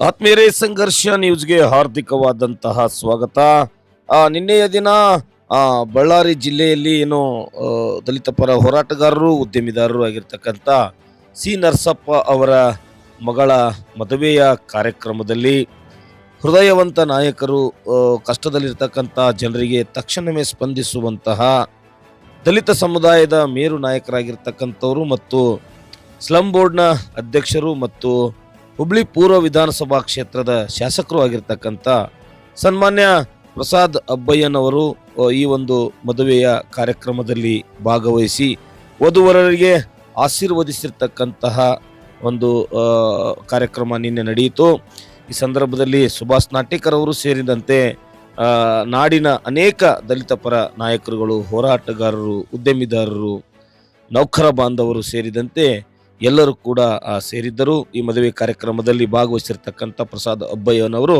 ಆತ್ಮೀಯರೇ, ಸಂಘರ್ಷ ನ್ಯೂಸ್ಗೆ ಹಾರ್ದಿಕವಾದಂತಹ ಸ್ವಾಗತ. ನಿನ್ನೆಯ ದಿನ ಬಳ್ಳಾರಿ ಜಿಲ್ಲೆಯಲ್ಲಿ ಏನು ದಲಿತ ಪರ ಹೋರಾಟಗಾರರು, ಉದ್ಯಮಿದಾರರು ಆಗಿರ್ತಕ್ಕಂಥ ಸಿ. ನರಸಪ್ಪ ಅವರ ಮಗಳ ಮದುವೆಯ ಕಾರ್ಯಕ್ರಮದಲ್ಲಿ ಹೃದಯವಂತ ನಾಯಕರು ಕಷ್ಟದಲ್ಲಿರ್ತಕ್ಕಂಥ ಜನರಿಗೆ ತಕ್ಷಣವೇ ಸ್ಪಂದಿಸುವಂತಹ ದಲಿತ ಸಮುದಾಯದ ಮೇರು ನಾಯಕರಾಗಿರ್ತಕ್ಕಂಥವರು ಮತ್ತು ಸ್ಲಂ ಬೋರ್ಡ್ನ ಅಧ್ಯಕ್ಷರು ಮತ್ತು ಹುಬ್ಳಿ ಪೂರ್ವ ವಿಧಾನಸಭಾ ಕ್ಷೇತ್ರದ ಶಾಸಕರು ಆಗಿರ್ತಕ್ಕಂಥ ಸನ್ಮಾನ್ಯ ಪ್ರಸಾದ್ ಅಬ್ಬಯ್ಯನವರು ಈ ಒಂದು ಮದುವೆಯ ಕಾರ್ಯಕ್ರಮದಲ್ಲಿ ಭಾಗವಹಿಸಿ ವಧುವರರಿಗೆ ಆಶೀರ್ವದಿಸಿರ್ತಕ್ಕಂತಹ ಒಂದು ಕಾರ್ಯಕ್ರಮ ನಿನ್ನೆ ನಡೆಯಿತು. ಈ ಸಂದರ್ಭದಲ್ಲಿ ಸುಭಾಷ್ ನಾಟೇಕರ್ ಅವರು ಸೇರಿದಂತೆ ನಾಡಿನ ಅನೇಕ ದಲಿತ ಪರ ನಾಯಕರುಗಳು, ಹೋರಾಟಗಾರರು, ಉದ್ಯಮಿದಾರರು, ನೌಕರ ಬಾಂಧವರು ಸೇರಿದಂತೆ ಎಲ್ಲರೂ ಕೂಡ ಸೇರಿದ್ದರು ಈ ಮದುವೆ ಕಾರ್ಯಕ್ರಮದಲ್ಲಿ ಭಾಗವಹಿಸಿರ್ತಕ್ಕಂಥ ಪ್ರಸಾದ್ ಅಬ್ಬಯ್ಯನವರು,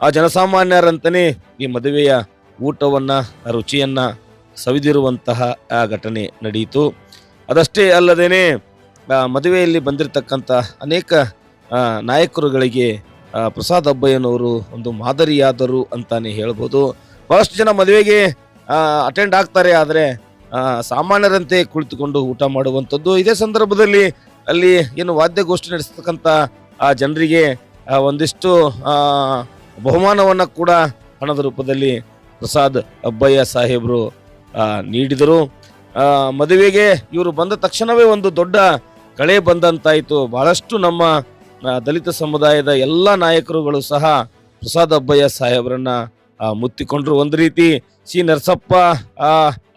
ಆ ಜನಸಾಮಾನ್ಯರಂತನೇ ಈ ಮದುವೆಯ ಊಟವನ್ನ ರುಚಿಯನ್ನ ಸವಿದಿರುವಂತಹ, ಆ ಘಟನೆ ನಡೆಯಿತು ಅದಷ್ಟೇ ಅಲ್ಲದೇನೆ ಮದುವೆಯಲ್ಲಿ ಬಂದಿರತಕ್ಕಂಥ ಅನೇಕ ನಾಯಕರುಗಳಿಗೆ ಪ್ರಸಾದ್ ಅಬ್ಬಯ್ಯನವರು ಒಂದು ಮಾದರಿಯಾದರು ಅಂತಾನೆ ಹೇಳ್ಬೋದು. ಬಹಳಷ್ಟು ಜನ ಮದುವೆಗೆ ಅಟೆಂಡ್ ಆಗ್ತಾರೆ, ಆದರೆ ಸಾಮಾನ್ಯರಂತೆ ಕುಳಿತುಕೊಂಡು ಊಟ ಮಾಡುವಂಥದ್ದು. ಇದೇ ಸಂದರ್ಭದಲ್ಲಿ ಅಲ್ಲಿ ಏನು ವಾದ್ಯಗೋಷ್ಠಿ ನಡೆಸ್ತಕ್ಕಂಥ, ಆ, ಜನರಿಗೆ ಒಂದಿಷ್ಟು ಬಹುಮಾನವನ್ನು ಕೂಡ ಹಣದ ರೂಪದಲ್ಲಿ ಪ್ರಸಾದ್ ಅಬ್ಬಯ್ಯ ಸಾಹೇಬರು ನೀಡಿದರು. ಮದುವೆಗೆ ಇವರು ಬಂದ ತಕ್ಷಣವೇ ಒಂದು ದೊಡ್ಡ ಕಳೆ ಬಂದಂತಾಯಿತು. ಬಹಳಷ್ಟು ನಮ್ಮ ದಲಿತ ಸಮುದಾಯದ ಎಲ್ಲ ನಾಯಕರುಗಳು ಸಹ ಪ್ರಸಾದ್ ಅಬ್ಬಯ್ಯ ಸಾಹೇಬರನ್ನ ಮುತ್ತಿಕೊಂಡ್ರು. ಒಂದು ರೀತಿ ಸಿ ನರಸಪ್ಪ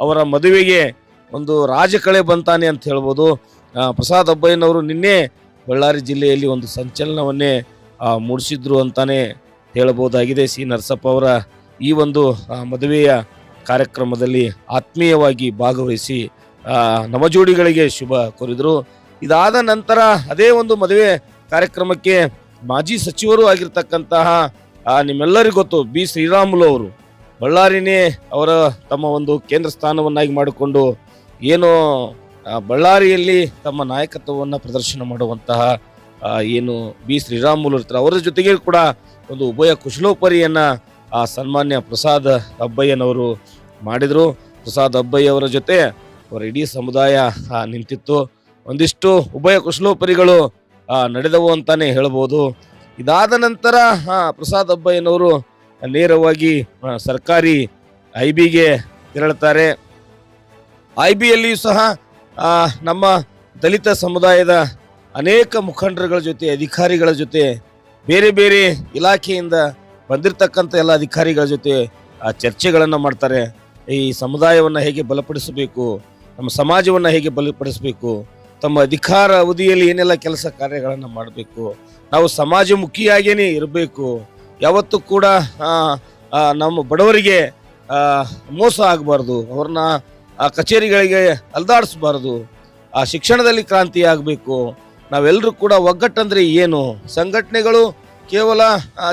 ಅವರ ಮದುವೆಗೆ ಒಂದು ರಾಜಕಳೆ ಬಂತಾನೆ ಅಂತ ಹೇಳ್ಬೋದು. ಪ್ರಸಾದ್ ಅಬ್ಬಯ್ಯನವರು ನಿನ್ನೆ ಬಳ್ಳಾರಿ ಜಿಲ್ಲೆಯಲ್ಲಿ ಒಂದು ಸಂಚಲನವನ್ನೇ ಮೂಡಿಸಿದ್ರು ಅಂತಾನೆ ಹೇಳಬಹುದಾಗಿದೆ ಸಿ ನರಸಪ್ಪ ಅವರ ಈ ಒಂದು ಮದುವೆಯ ಕಾರ್ಯಕ್ರಮದಲ್ಲಿ ಆತ್ಮೀಯವಾಗಿ ಭಾಗವಹಿಸಿ ನವಜೋಡಿಗಳಿಗೆ ಶುಭ ಕೋರಿದರು. ಇದಾದ ನಂತರ ಅದೇ ಒಂದು ಮದುವೆ ಕಾರ್ಯಕ್ರಮಕ್ಕೆ ಮಾಜಿ ಸಚಿವರು ಆಗಿರ್ತಕ್ಕಂತಹ ನಿಮ್ಮೆಲ್ಲರಿಗೂ ಗೊತ್ತು, ಬಿ ಶ್ರೀರಾಮುಲು ಅವರು. ಬಳ್ಳಾರಿನೇ ಅವರ ತಮ್ಮ ಒಂದು ಕೇಂದ್ರ ಸ್ಥಾನವನ್ನಾಗಿ ಮಾಡಿಕೊಂಡು ಏನು ಬಳ್ಳಾರಿಯಲ್ಲಿ ತಮ್ಮ ನಾಯಕತ್ವವನ್ನು ಪ್ರದರ್ಶನ ಮಾಡುವಂತಹ ಏನು ಬಿ ಶ್ರೀರಾಮುಲು ಇರ್ತಾರೆ, ಅವರ ಜೊತೆಗೆ ಕೂಡ ಒಂದು ಉಭಯ ಕುಶಲೋಪರಿಯನ್ನ, ಆ, ಸನ್ಮಾನ್ಯ ಪ್ರಸಾದ್ ಅಬ್ಬಯ್ಯನವರು ಮಾಡಿದರು. ಪ್ರಸಾದ್ ಅಬ್ಬಯ್ಯವರ ಜೊತೆ ಅವರ ಇಡೀ ಸಮುದಾಯ ನಿಂತಿತ್ತು. ಒಂದಿಷ್ಟು ಉಭಯ ಕುಶಲೋಪರಿಗಳು ನಡೆದವು ಅಂತಾನೆ ಹೇಳ್ಬೋದು. ಇದಾದ ನಂತರ ಪ್ರಸಾದ್ ಅಬ್ಬಯ್ಯನವರು ನೇರವಾಗಿ ಸರ್ಕಾರಿ ಐ ಬಿಗೆ ತೆರಳುತ್ತಾರೆ. ಐ ಬಿಯಲ್ಲಿಯೂ ಸಹ ನಮ್ಮ ದಲಿತ ಸಮುದಾಯದ ಅನೇಕ ಮುಖಂಡರುಗಳ ಜೊತೆ ಅಧಿಕಾರಿಗಳ ಜೊತೆ ಬೇರೆ ಬೇರೆ ಇಲಾಖೆಯಿಂದ ಬಂದಿರತಕ್ಕಂಥ ಎಲ್ಲ ಅಧಿಕಾರಿಗಳ ಜೊತೆ ಆ, ಚರ್ಚೆಗಳನ್ನು ಮಾಡ್ತಾರೆ. ಈ ಸಮುದಾಯವನ್ನು ಹೇಗೆ ಬಲಪಡಿಸಬೇಕು ನಮ್ಮ ಸಮಾಜವನ್ನು ಹೇಗೆ ಬಲಪಡಿಸಬೇಕು ತಮ್ಮ ಅಧಿಕಾರ ಅವಧಿಯಲ್ಲಿ ಏನೆಲ್ಲ ಕೆಲಸ ಕಾರ್ಯಗಳನ್ನು ಮಾಡಬೇಕು ನಾವು ಸಮಾಜಮುಖಿಯಾಗೇನೆ ಇರಬೇಕು ಯಾವತ್ತೂ ಕೂಡ ನಮ್ಮ ಬಡವರಿಗೆ ಮೋಸ ಆಗಬಾರ್ದು. ಅವ್ರನ್ನ, ಆ, ಕಚೇರಿಗಳಿಗೆ ಅಲ್ದಾಡಿಸ್ಬಾರ್ದು. ಆ, ಶಿಕ್ಷಣದಲ್ಲಿ ಕ್ರಾಂತಿ ಆಗಬೇಕು. ನಾವೆಲ್ಲರೂ ಕೂಡ ಒಗ್ಗಟ್ಟಂದ್ರೆ ಏನು? ಸಂಘಟನೆಗಳು ಕೇವಲ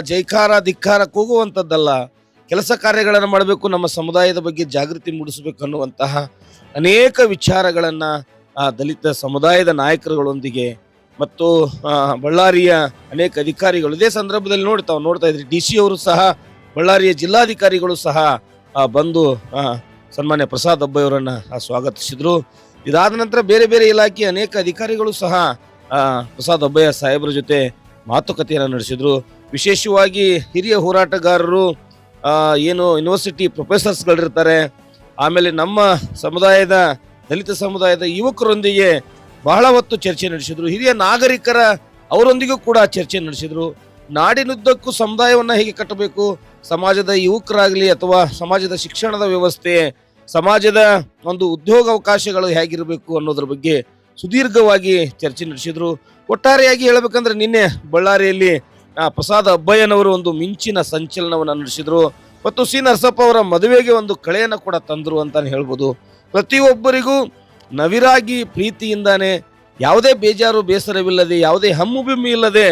ಜೈಕಾರ, ಧಿಕ್ಕಾರ ಕೂಗುವಂಥದ್ದಲ್ಲ. ಕೆಲಸ ಕಾರ್ಯಗಳನ್ನು ಮಾಡಬೇಕು, ನಮ್ಮ ಸಮುದಾಯದ ಬಗ್ಗೆ ಜಾಗೃತಿ ಮೂಡಿಸಬೇಕು ಅನ್ನುವಂತಹ ಅನೇಕ ವಿಚಾರಗಳನ್ನು, ಆ, ದಲಿತ ಸಮುದಾಯದ ನಾಯಕರುಗಳೊಂದಿಗೆ ಮತ್ತು ಬಳ್ಳಾರಿಯ ಅನೇಕ ಅಧಿಕಾರಿಗಳು ಇದೇ ಸಂದರ್ಭದಲ್ಲಿ ನೋಡ್ತಾವ್ ನೋಡ್ತಾ ಇದ್ರಿ. ಡಿ ಸಿ ಅವರು ಸಹ, ಬಳ್ಳಾರಿಯ ಜಿಲ್ಲಾಧಿಕಾರಿಗಳು ಸಹ ಬಂದು ಸನ್ಮಾನ್ಯ ಪ್ರಸಾದ್ ಅಬ್ಬಯ್ಯವರನ್ನ ಸ್ವಾಗತಿಸಿದರು. ಇದಾದ ನಂತರ ಬೇರೆ ಬೇರೆ ಇಲಾಖೆಯ ಅನೇಕ ಅಧಿಕಾರಿಗಳು ಸಹ ಪ್ರಸಾದ್ ಅಬ್ಬಯ್ಯ ಸಾಹೇಬರ ಜೊತೆ ಮಾತುಕತೆಯನ್ನು ನಡೆಸಿದ್ರು. ವಿಶೇಷವಾಗಿ ಹಿರಿಯ ಹೋರಾಟಗಾರರು ಏನು ಯೂನಿವರ್ಸಿಟಿ ಪ್ರೊಫೆಸರ್ಸ್ಗಳಿರ್ತಾರೆ. ಆಮೇಲೆ ನಮ್ಮ ಸಮುದಾಯದ, ದಲಿತ ಸಮುದಾಯದ ಯುವಕರೊಂದಿಗೆ ಬಹಳ ಹೊತ್ತು ಚರ್ಚೆ ನಡೆಸಿದ್ರು. ಹಿರಿಯ ನಾಗರಿಕರ ಅವರೊಂದಿಗೂ ಕೂಡ ಚರ್ಚೆ ನಡೆಸಿದ್ರು. ನಾಡಿನುದ್ದಕ್ಕೂ ಸಮುದಾಯವನ್ನು ಹೇಗೆ ಕಟ್ಟಬೇಕು? ಸಮಾಜದ ಯುವಕರಾಗಲಿ ಅಥವಾ ಸಮಾಜದ ಶಿಕ್ಷಣದ ವ್ಯವಸ್ಥೆ, ಸಮಾಜದ ಒಂದು ಉದ್ಯೋಗ ಅವಕಾಶಗಳು ಹೇಗಿರಬೇಕು ಅನ್ನೋದ್ರ ಬಗ್ಗೆ ಸುದೀರ್ಘವಾಗಿ ಚರ್ಚೆ ನಡೆಸಿದ್ರು. ಒಟ್ಟಾರೆಯಾಗಿ ಹೇಳಬೇಕಂದ್ರೆ ನಿನ್ನೆ ಬಳ್ಳಾರಿಯಲ್ಲಿ ಪ್ರಸಾದ್ ಅಬ್ಬಯ್ಯನವರು ಒಂದು ಮಿಂಚಿನ ಸಂಚಲನವನ್ನು ನಡೆಸಿದ್ರು. ಮತ್ತು ಸಿ ನರಸಪ್ಪ ಅವರ ಮದುವೆಗೆ ಒಂದು ಕಳೆಯನ್ನು ಕೂಡ ತಂದರು ಅಂತಲೇ ಹೇಳ್ಬೋದು. ಪ್ರತಿಯೊಬ್ಬರಿಗೂ ನವಿರಾಗಿ ಪ್ರೀತಿಯಿಂದಾನೆ ಯಾವುದೇ ಬೇಜಾರು, ಬೇಸರವಿಲ್ಲದೆ, ಯಾವುದೇ ಹಮ್ಮುಬಿಮ್ಮಿ ಇಲ್ಲದೆ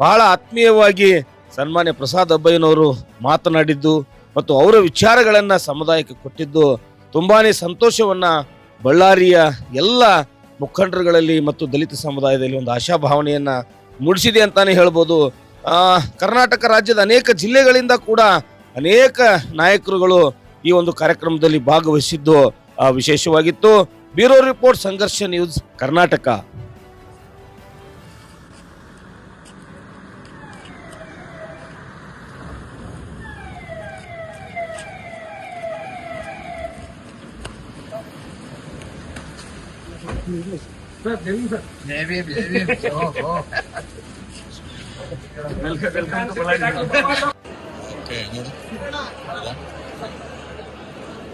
ಬಹಳ ಆತ್ಮೀಯವಾಗಿ ಸನ್ಮಾನ್ಯ ಪ್ರಸಾದ್ ಅಬ್ಬಯ್ಯನವರು ಮಾತನಾಡಿದ್ದು ಮತ್ತು ಅವರ ವಿಚಾರಗಳನ್ನು ಸಮುದಾಯಕ್ಕೆ ಕೊಟ್ಟಿದ್ದು ತುಂಬಾನೇ ಸಂತೋಷವನ್ನ ಬಳ್ಳಾರಿಯ ಎಲ್ಲ ಮುಖಂಡರುಗಳಲ್ಲಿ ಮತ್ತು ದಲಿತ ಸಮುದಾಯದಲ್ಲಿ ಒಂದು ಆಶಾಭಾವನೆಯನ್ನು ಮೂಡಿಸಿದೆ ಅಂತಾನೆ ಹೇಳ್ಬೋದು. ಕರ್ನಾಟಕ ರಾಜ್ಯದ ಅನೇಕ ಜಿಲ್ಲೆಗಳಿಂದ ಕೂಡ ಅನೇಕ ನಾಯಕರುಗಳು ಈ ಒಂದು ಕಾರ್ಯಕ್ರಮದಲ್ಲಿ ಭಾಗವಹಿಸಿದ್ದು. ವಿಶೇಷವಾಗಿತ್ತು bureau report Sangharsh news Karnataka